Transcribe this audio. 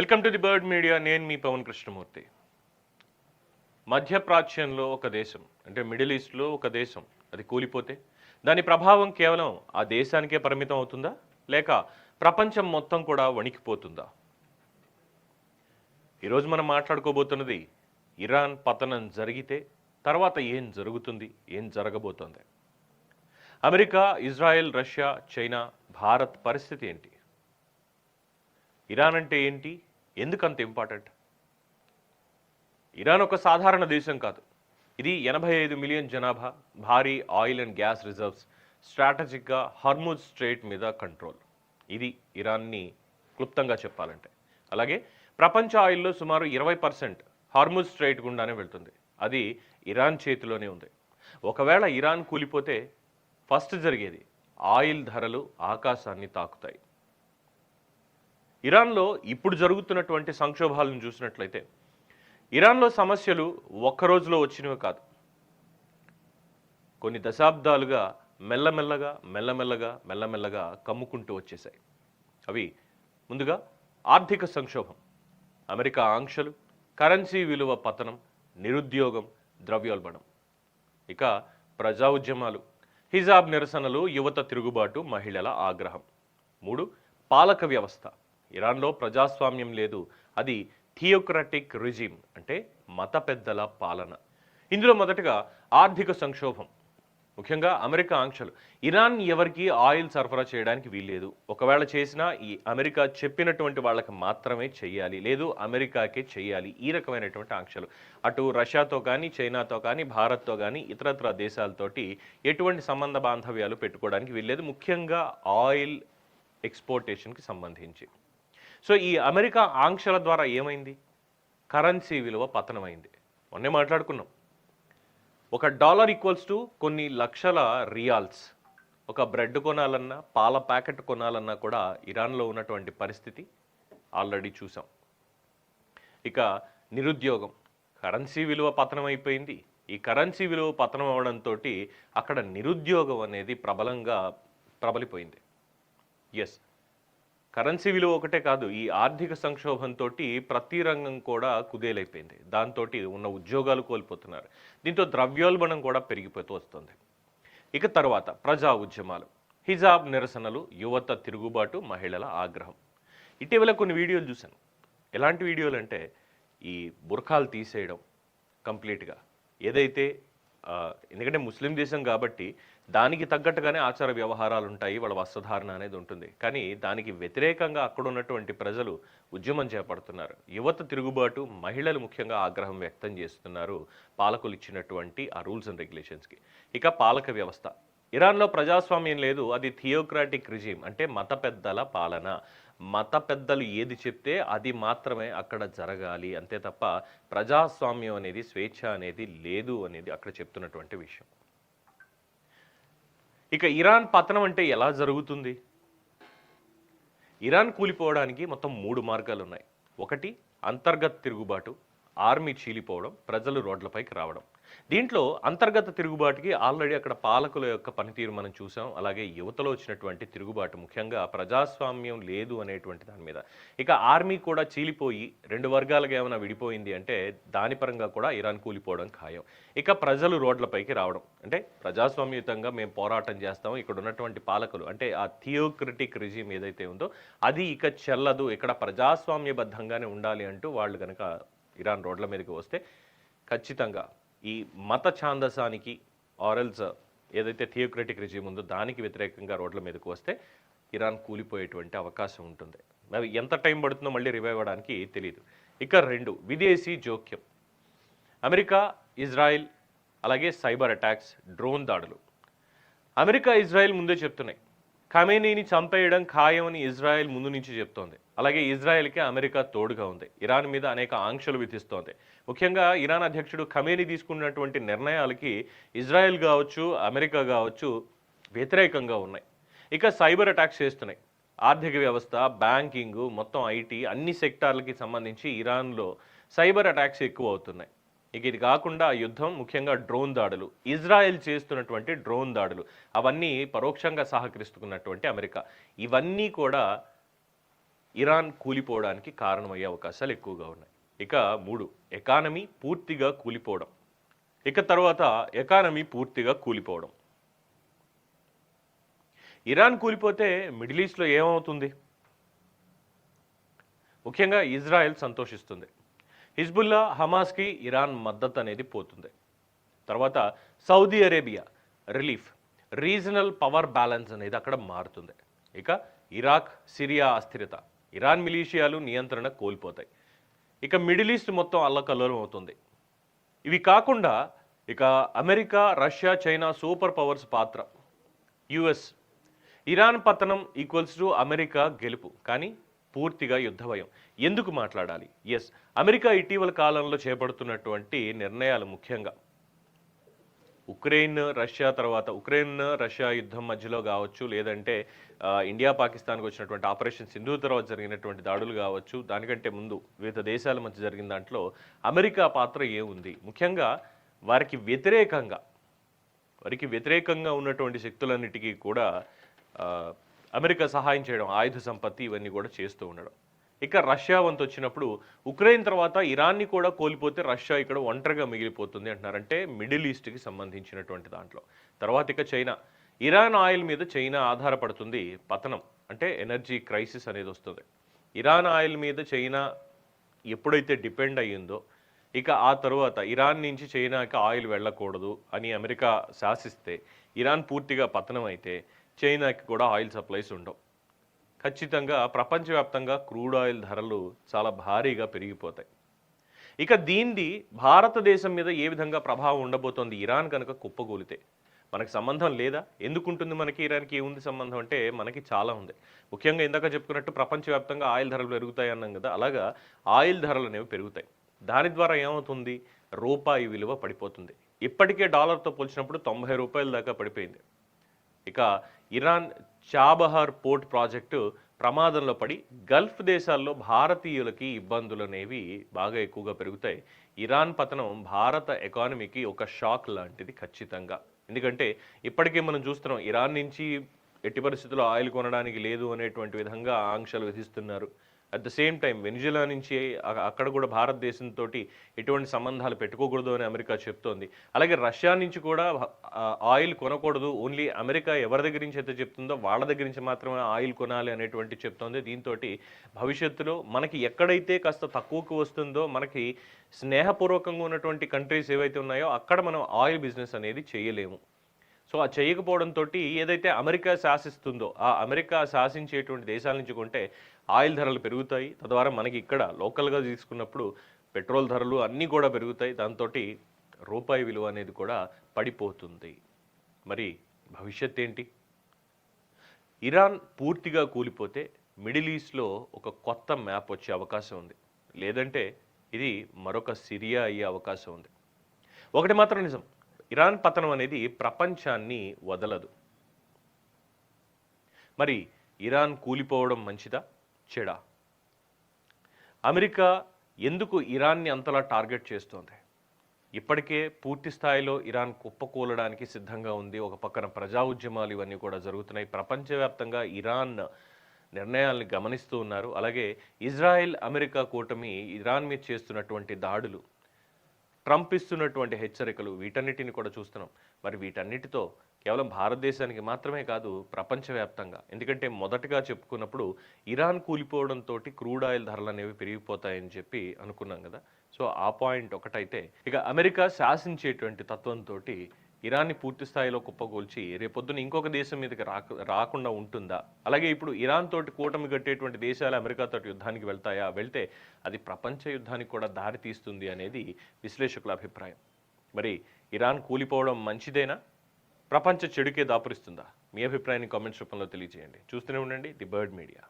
Welcome to the Bird Media. నేను మీ పవన్ కృష్ణమూర్తి. మధ్యప్రాచ్యంలో ఒక దేశం అంటే మిడిల్ ఈస్ట్లో ఒక దేశం అది కూలిపోతే దాని ప్రభావం కేవలం ఆ దేశానికే పరిమితం అవుతుందా? లేక ప్రపంచం మొత్తం కూడా వణికిపోతుందా? ఈరోజు మనం మాట్లాడుకోబోతున్నది ఇరాన్ పతనం జరిగితే తర్వాత ఏం జరుగుతుంది ఏం జరగబోతోంది? America Israel Russia China Bharat పరిస్థితి ఏంటి? ఇరాన్ అంటే ఏంటి? ఎందుకంత ఇంపార్టెంట్? ఇరాన్ ఒక సాధారణ దేశం కాదు. ఇది ఎనభై ఐదు మిలియన్ జనాభా భారీ ఆయిల్ అండ్ గ్యాస్ రిజర్వ్స్ స్ట్రాటజిక్గా హర్ముజ్ స్ట్రేట్ మీద కంట్రోల్. ఇది ఇరాన్ని క్లుప్తంగా చెప్పాలంటే. అలాగే ప్రపంచ ఆయిల్లో సుమారు ఇరవై పర్సెంట్ హార్ముజ్ స్ట్రైట్ గుండానే వెళ్తుంది. అది ఇరాన్ చేతిలోనే ఉంది. ఒకవేళ ఇరాన్ కూలిపోతే ఫస్ట్ జరిగేది ఆయిల్ ధరలు ఆకాశాన్ని తాకుతాయి. ఇరాన్లో ఇప్పుడు జరుగుతున్నటువంటి సంక్షోభాలను చూసినట్లయితే ఇరాన్లో సమస్యలు ఒక్క రోజులో వచ్చినవి కాదు. కొన్ని దశాబ్దాలుగా మెల్లమెల్లగా మెల్లమెల్లగా మెల్లమెల్లగా కమ్ముకుంటూ వచ్చేసాయి అవి ముందుగా ఆర్థిక సంక్షోభం అమెరికా ఆంక్షలు కరెన్సీ విలువ పతనం నిరుద్యోగం ద్రవ్యోల్బణం. ఇక ప్రజా ఉద్యమాలు హిజాబ్ నిరసనలు యువత తిరుగుబాటు మహిళల ఆగ్రహం. మూడు పాలక వ్యవస్థ. ఇరాన్లో ప్రజాస్వామ్యం లేదు. అది థియోక్రటిక్ రిజిమ్ అంటే మత పెద్దల పాలన. ఇందులో మొదటగా ఆర్థిక సంక్షోభం. ముఖ్యంగా అమెరికా ఆంక్షలు. ఇరాన్ ఎవరికి ఆయిల్ సరఫరా చేయడానికి వీల్లేదు. ఒకవేళ చేసినా ఈ అమెరికా చెప్పినటువంటి వాళ్ళకి మాత్రమే చేయాలి. లేదు అమెరికాకే చేయాలి. ఈ రకమైనటువంటి ఆంక్షలు. అటు రష్యాతో కానీ చైనాతో కానీ భారత్తో కానీ ఇతరత్ర దేశాలతోటి ఎటువంటి సంబంధ బాంధవ్యాలు పెట్టుకోవడానికి వీల్లేదు. ముఖ్యంగా ఆయిల్ ఎక్స్పోర్టేషన్కి సంబంధించి. సో ఈ అమెరికా ఆంక్షల ద్వారా ఏమైంది? కరెన్సీ విలువ పతనమైంది. మొన్నే మాట్లాడుకున్నాం. ఒక డాలర్ ఈక్వల్స్ టు కొన్ని లక్షల రియాల్స్. ఒక బ్రెడ్ కొనాలన్నా పాల ప్యాకెట్ కొనాలన్నా కూడా ఇరాన్లో ఉన్నటువంటి పరిస్థితి ఆల్రెడీ చూసాం. ఇక నిరుద్యోగం. కరెన్సీ విలువ పతనం అయిపోయింది ఈ కరెన్సీ విలువ పతనం అవడంతో అక్కడ నిరుద్యోగం అనేది ప్రబలంగా ప్రబలిపోయింది. ఎస్ కరెన్సీ విలువ ఒకటే కాదు ఈ ఆర్థిక సంక్షోభంతో ప్రతి రంగం కూడా కుదేలైపోయింది. దాంతో ఉన్న ఉద్యోగాలు కోల్పోతున్నారు. దీంతో ద్రవ్యోల్బణం కూడా పెరిగిపోతూ వస్తుంది. ఇక తర్వాత ప్రజా ఉద్యమాలు. హిజాబ్ నిరసనలు యువత తిరుగుబాటు మహిళల ఆగ్రహం. ఇటీవల కొన్ని వీడియోలు చూశాను. ఎలాంటి వీడియోలు అంటే ఈ బుర్ఖాలు తీసేయడం కంప్లీట్గా. ఏదైతే ఎందుకంటే ముస్లిం దేశం కాబట్టి దానికి తగ్గట్టుగానే ఆచార వ్యవహారాలు ఉంటాయి వాళ్ళ వస్త్రధారణ అనేది ఉంటుంది. కానీ దానికి వ్యతిరేకంగా అక్కడ ఉన్నటువంటి ప్రజలు ఉద్యమం చేపడుతున్నారు. యువత తిరుగుబాటు మహిళలు ముఖ్యంగా ఆగ్రహం వ్యక్తం చేస్తున్నారు పాలకులు ఇచ్చినటువంటి ఆ రూల్స్ అండ్ రెగ్యులేషన్స్కి. ఇక పాలక వ్యవస్థ. ఇరాన్లో ప్రజాస్వామ్యం లేదు అది థియోక్రాటిక్ రిజీమ్ అంటే మత పెద్దల పాలన. మత పెద్దలు ఏది చెప్తే అది మాత్రమే అక్కడ జరగాలి అంతే తప్ప ప్రజాస్వామ్యం అనేది స్వేచ్ఛ అనేది లేదు అనేది అక్కడ చెప్తున్నటువంటి విషయం. ఇక ఇరాన్ పతనం అంటే ఎలా జరుగుతుంది? ఇరాన్ కూలిపోవడానికి మొత్తం మూడు మార్గాలు ఉన్నాయి ఒకటి అంతర్గత తిరుగుబాటు. ఆర్మీ చీలిపోవడం ప్రజలు రోడ్లపైకి రావడం. దీంట్లో అంతర్గత తిరుగుబాటుకి ఆల్రెడీ అక్కడ పాలకుల యొక్క పనితీరు మనం చూసాం. అలాగే యువతలో వచ్చినటువంటి తిరుగుబాటు ముఖ్యంగా ప్రజాస్వామ్యం లేదు అనేటువంటి దాని మీద. ఇక ఆర్మీ కూడా చీలిపోయి రెండు వర్గాలుగా ఏమైనా విడిపోయింది అంటే దాని పరంగా కూడా ఇరాన్ కూలిపోవడం ఖాయం. ఇక ప్రజలు రోడ్లపైకి రావడం. అంటే ప్రజాస్వామ్యయుతంగా మేము పోరాటం చేస్తాం. ఇక్కడ ఉన్నటువంటి పాలకులు అంటే ఆ థియోక్రిటిక్ రిజీమ్ ఏదైతే ఉందో అది ఇక చెల్లదు. ఇక్కడ ప్రజాస్వామ్యబద్ధంగానే ఉండాలి అంటూ వాళ్ళు కనుక ఇరాన్ రోడ్ల మీదకి వస్తే ఖచ్చితంగా ఈ మత ఛాందసానికి ఆరల్స్ ఏదైతే థియోక్రటిక్ రిజీమ్ ఉందో దానికి వ్యతిరేకంగా రోడ్ల మీదకు వస్తే ఇరాన్ కూలిపోయేటువంటి అవకాశం ఉంటుంది. మరి ఎంత టైం పడుతుందో మళ్ళీ రివైవ్ అవ్వడానికి తెలియదు ఇక రెండు విదేశీ జోక్యం. అమెరికా ఇజ్రాయెల్ అలాగే సైబర్ అటాక్స్ డ్రోన్ దాడులు. అమెరికా ఇజ్రాయెల్ ముందే చెప్తున్నాయి. ఖమేనీని చంపేయడం ఖాయమని ఇజ్రాయెల్ ముందు నుంచి చెప్తోంది. అలాగే ఇజ్రాయెల్కి అమెరికా తోడుగా ఉంది. ఇరాన్ మీద అనేక ఆంక్షలు విధిస్తోంది. ముఖ్యంగా ఇరాన్ అధ్యక్షుడు ఖమేని తీసుకున్నటువంటి నిర్ణయాలకి ఇజ్రాయెల్ కావచ్చు అమెరికా కావచ్చు వ్యతిరేకంగా ఉన్నాయి. ఇక సైబర్ అటాక్స్ చేస్తున్నాయి. ఆర్థిక వ్యవస్థ బ్యాంకింగ్ మొత్తం ఐటీ అన్ని సెక్టార్లకి సంబంధించి ఇరాన్లో సైబర్ అటాక్స్ ఎక్కువ అవుతున్నాయి ఇక ఇది కాకుండా ఆ యుద్ధం ముఖ్యంగా డ్రోన్ దాడులు. ఇజ్రాయెల్ చేస్తున్నటువంటి డ్రోన్ దాడులు. అవన్నీ పరోక్షంగా సహకరిస్తున్నటువంటి అమెరికా. ఇవన్నీ కూడా ఇరాన్ కూలిపోవడానికి కారణమయ్యే అవకాశాలు ఎక్కువగా ఉన్నాయి. ఇక మూడు ఎకానమీ పూర్తిగా కూలిపోవడం. ఇక తర్వాత ఎకానమీ పూర్తిగా కూలిపోవడం. ఇరాన్ కూలిపోతే మిడిల్ ఈస్ట్లో ఏమవుతుంది? ముఖ్యంగా ఇజ్రాయెల్ సంతోషిస్తుంది. హిజ్బుల్లా హమాస్కి ఇరాన్ మద్దతు అనేది పోతుంది. తర్వాత Saudi Arabia relief regional power balance అనేది అక్కడ మారుతుంది. ఇక ఇరాక్ సిరియా అస్థిరత. ఇరాన్ మిలీషియాలు నియంత్రణ కోల్పోతాయి. ఇక మిడిల్ ఈస్ట్ మొత్తం అల్లకల్లోలం అవుతుంది. ఇవి కాకుండా ఇక America Russia China super powers పాత్ర. యుఎస్. ఇరాన్ పతనం ఈక్వల్స్ టు అమెరికా గెలుపు. కానీ పూర్తిగా యుద్ధ భయం. ఎందుకు మాట్లాడాలి? ఎస్. అమెరికా ఇటీవల కాలంలో చేపడుతున్నటువంటి నిర్ణయాలు ముఖ్యంగా. ఉక్రెయిన్ రష్యా తర్వాత ఉక్రెయిన్ రష్యా యుద్ధం మధ్యలో కావచ్చు లేదంటే ఇండియా పాకిస్తాన్కి వచ్చినటువంటి ఆపరేషన్ సింధు తర్వాత జరిగినటువంటి దాడులు కావచ్చు దానికంటే ముందు వివిధ దేశాల మధ్య జరిగిన దాంట్లో అమెరికా పాత్ర ఏముంది ముఖ్యంగా వారికి వ్యతిరేకంగా వారికి వ్యతిరేకంగా ఉన్నటువంటి శక్తులన్నిటికీ కూడా అమెరికా సహాయం చేయడం ఆయుధ సంపత్తి ఇవన్నీ కూడా చేస్తూ ఉండడం. ఇక రష్యా వంతు వచ్చినప్పుడు ఉక్రెయిన్ తర్వాత ఇరాన్ని కూడా కోల్పోతే రష్యా ఇక్కడ ఒంటరిగా మిగిలిపోతుంది అంటున్నారంటే మిడిల్ ఈస్ట్కి సంబంధించినటువంటి దాంట్లో. తర్వాత ఇక చైనా. ఇరాన్ ఆయిల్ మీద చైనా ఆధారపడుతుంది పతనం. అంటే ఎనర్జీ క్రైసిస్ అనేది వస్తుంది. ఇరాన్ ఆయిల్ మీద చైనా ఎప్పుడైతే డిపెండ్ అయ్యిందో ఇక ఆ తరువాత ఇరాన్ నుంచి చైనాకి ఆయిల్ వెళ్ళకూడదు అని అమెరికా శాసిస్తే ఇరాన్ పూర్తిగా పతనం అయితే చైనాకి కూడా ఆయిల్ సప్లైస్ ఉండవు. ఖచ్చితంగా ప్రపంచవ్యాప్తంగా క్రూడ్ ఆయిల్ ధరలు చాలా భారీగా పెరిగిపోతాయి. ఇక దీనిది భారతదేశం మీద ఏ విధంగా ప్రభావం ఉండబోతోంది ఇరాన్ కనుక కుప్పగూలితే మనకి సంబంధం లేదా? ఎందుకుంటుంది మనకి ఇరాన్కి? ఏముంది సంబంధం అంటే మనకి చాలా ఉంది. ముఖ్యంగా ఇందాక చెప్పుకున్నట్టు ప్రపంచవ్యాప్తంగా ఆయిల్ ధరలు పెరుగుతాయి అన్నాం కదా అలాగా ఆయిల్ ధరలు అనేవి పెరుగుతాయి. దాని ద్వారా ఏమవుతుంది? రూపాయి విలువ పడిపోతుంది. ఇప్పటికే డాలర్తో పోల్చినప్పుడు తొంభై రూపాయల దాకా పడిపోయింది. ఇక ఇరాన్ చాబహార్ పోర్ట్ ప్రాజెక్టు ప్రమాదంలో పడి గల్ఫ్ దేశాల్లో భారతీయులకి ఇబ్బందులు అనేవి బాగా ఎక్కువగా పెరుగుతాయి. ఇరాన్ పతనం భారత ఎకానమీకి ఒక షాక్ లాంటిది ఖచ్చితంగా. ఎందుకంటే ఇప్పటికే మనం చూస్తున్నాం ఇరాన్ నుంచి ఎట్టి పరిస్థితుల్లో ఆయిల్ కొనడానికి లేదు అనేటువంటి విధంగా ఆంక్షలు విధిస్తున్నారు. At the same time Venezuela నుంచి అక్కడ కూడా భారతదేశంతో ఎటువంటి సంబంధాలు పెట్టుకోకూడదు అని అమెరికా చెప్తోంది. అలాగే రష్యా నుంచి కూడా ఆయిల్ కొనకూడదు. ఓన్లీ అమెరికా ఎవరి దగ్గర నుంచి అయితే చెప్తుందో వాళ్ళ దగ్గర నుంచి మాత్రమే ఆయిల్ కొనాలి అనేటువంటి చెప్తోంది. దీంతో భవిష్యత్తులో మనకి ఎక్కడైతే కాస్త తక్కువకు వస్తుందో మనకి స్నేహపూర్వకంగా ఉన్నటువంటి కంట్రీస్ ఏవైతే ఉన్నాయో అక్కడ మనం ఆయిల్ బిజినెస్ అనేది చేయలేము. సో ఆ చేయకపోవడంతో ఏదైతే అమెరికా శాసిస్తుందో ఆ అమెరికా శాసించేటువంటి దేశాల నుంచి కొంటే ఆయిల్ ధరలు పెరుగుతాయి. తద్వారా మనకి ఇక్కడ లోకల్గా తీసుకున్నప్పుడు పెట్రోల్ ధరలు అన్నీ కూడా పెరుగుతాయి. దాంతో రూపాయి విలువ అనేది కూడా పడిపోతుంది. మరి భవిష్యత్ ఏంటి? ఇరాన్ పూర్తిగా కూలిపోతే మిడిల్ ఈస్ట్లో ఒక కొత్త మ్యాప్ వచ్చే అవకాశం ఉంది. లేదంటే ఇది మరొక సిరియా అయ్యే అవకాశం ఉంది. ఒకటి మాత్రం నిజం. ఇరాన్ పతనం అనేది ప్రపంచాన్ని వదలదు. మరి ఇరాన్ కూలిపోవడం మంచిదా? చెడా. అమెరికా ఎందుకు ఇరాన్ని అంతలా టార్గెట్ చేస్తోంది? ఇప్పటికే పూర్తి స్థాయిలో ఇరాన్ కుప్పకూలడానికి సిద్ధంగా ఉంది. ఒక పక్కన ప్రజా ఉద్యమాలు ఇవన్నీ కూడా జరుగుతున్నాయి. ప్రపంచవ్యాప్తంగా ఇరాన్ నిర్ణయాల్ని గమనిస్తూ ఉన్నారు. అలాగే ఇజ్రాయెల్ అమెరికా కూటమి ఇరాన్ మీద చేస్తున్నటువంటి దాడులు ట్రంప్ ఇస్తున్నటువంటి హెచ్చరికలు వీటన్నిటిని కూడా చూస్తున్నాం. మరి వీటన్నిటితో కేవలం భారతదేశానికి మాత్రమే కాదు ప్రపంచవ్యాప్తంగా. ఎందుకంటే మొదటగా చెప్పుకున్నప్పుడు ఇరాన్ కూలిపోవడంతో క్రూడ్ ఆయిల్ ధరలు అనేవి పెరిగిపోతాయని చెప్పి అనుకున్నాం కదా. సో ఆ పాయింట్ ఒకటైతే ఇక అమెరికా శాసించేటువంటి తత్వంతో ఇరాన్ని పూర్తి స్థాయిలో కుప్పగోల్చి రేపొద్దున ఇంకొక దేశం మీదకి రాక రాకుండా ఉంటుందా? అలాగే ఇప్పుడు ఇరాన్ తోటి కూటమి కట్టేటువంటి దేశాలు అమెరికా తోటి యుద్ధానికి వెళ్తాయా? వెళ్తే అది ప్రపంచ యుద్ధానికి కూడా దారి తీస్తుంది అనేది విశ్లేషకుల అభిప్రాయం. మరి ఇరాన్ కూలిపోవడం మంచిదేనా? ప్రపంచ చెడుకే దాపురిస్తుందా? మీ అభిప్రాయాన్ని కామెంట్స్ రూపంలో తెలియజేయండి. చూస్తూనే ఉండండి ది బర్డ్ మీడియా.